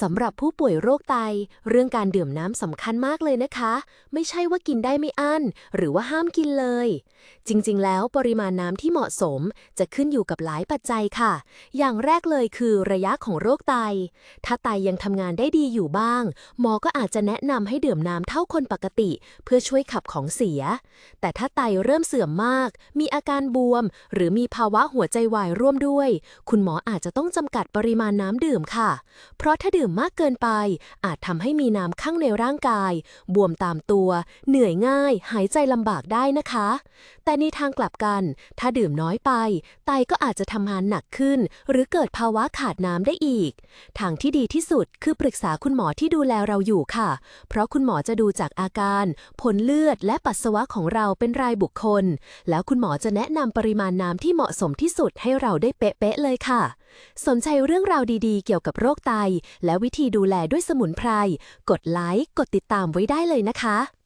สำหรับผู้ป่วยโรคไต เรื่องการดื่มน้ำสำคัญมากเลยนะคะ ไม่ใช่ว่ากินได้ไม่อั้น หรือว่าห้ามกินเลย จริงๆ แล้วปริมาณน้ำที่เหมาะสมจะขึ้นอยู่กับหลายปัจจัยค่ะ อย่างแรกเลยคือระยะของโรคไต ถ้าไตยังทำงานได้ดีอยู่บ้าง หมอก็อาจจะแนะนำให้ดื่มน้ำเท่าคนปกติ เพื่อช่วยขับของเสีย แต่ถ้าไตเริ่มเสื่อมมาก มีอาการบวม หรือมีภาวะหัวใจวายร่วมด้วย คุณหมออาจจะต้องจำกัดปริมาณน้ำดื่มค่ะ เพราะถ้าดื่มมากเกินไป อาจทำให้มีน้ำข้างในร่างกาย บวมตามตัว เหนื่อยง่าย หายใจลำบากได้นะคะ แต่ในทางกลับกัน ถ้าดื่มน้อยไป ไตก็อาจจะทำงานหนักขึ้น หรือเกิดภาวะขาดน้ำได้อีก ทางที่ดีที่สุดคือปรึกษาคุณหมอที่ดูแลเราอยู่ค่ะ เพราะคุณหมอจะดูจากอาการ ผลเลือดและปัสสาวะของเราเป็นรายบุคคล แล้วคุณหมอจะแนะนำปริมาณน้ำที่เหมาะสมที่สุดให้เราได้เป๊ะๆเลยค่ะ สนใจเรื่องราวดีๆ เกี่ยวกับโรคไต และวิธีดูแลด้วยสมุนไพร กดไลค์ กดติดตามไว้ได้เลยนะคะ